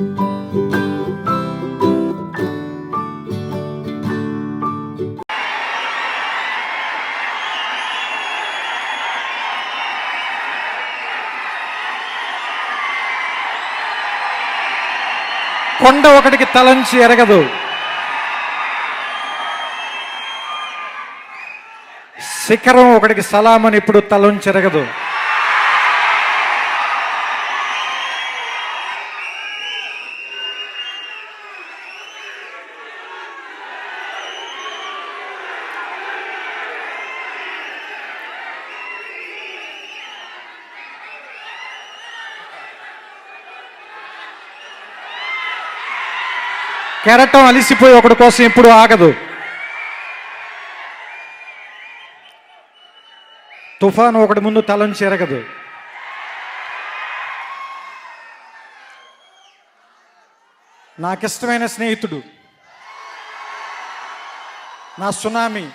కొండ ఒకటికి తలంచి ఎరగదు. శిఖరం ఒకటికి సలామని ఇప్పుడు తలంచి ఎరగదు. కెరటం అలిసిపోయి ఒకటి కోసం ఎప్పుడు ఆగదు. తుఫాను ఒకటి ముందు తలంచి నాకు నాకిష్టమైన స్నేహితుడు. నా సునామీ.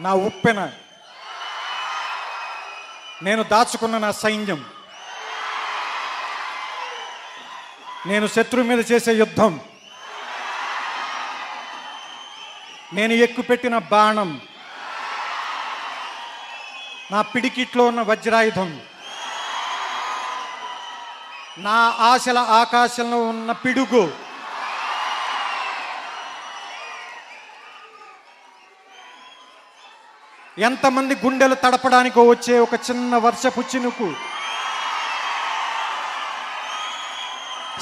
నా ఉప్పెన. నేను దాచుకున్న నా సైన్యం. నేను శత్రువు మీద చేసే యుద్ధం. నేను ఎక్కుపెట్టిన బాణం. నా పిడికిట్లో ఉన్న వజ్రాయుధం. నా ఆశల ఆకాశంలో ఉన్న పిడుగు. ఎంతమంది గుండెలు తడపడానికో వచ్చే ఒక చిన్న వర్షపు చినుకు.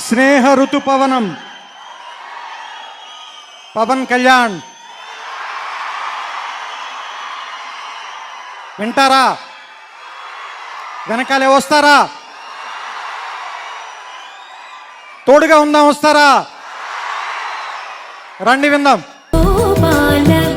స్నేహ ఋతుపవనం పవన్. కళ్యాణ్. వింటారా? వెనకాలే వస్తారా? తోడుగా ఉందాం వస్తారా? రండి విందాం. గోపాల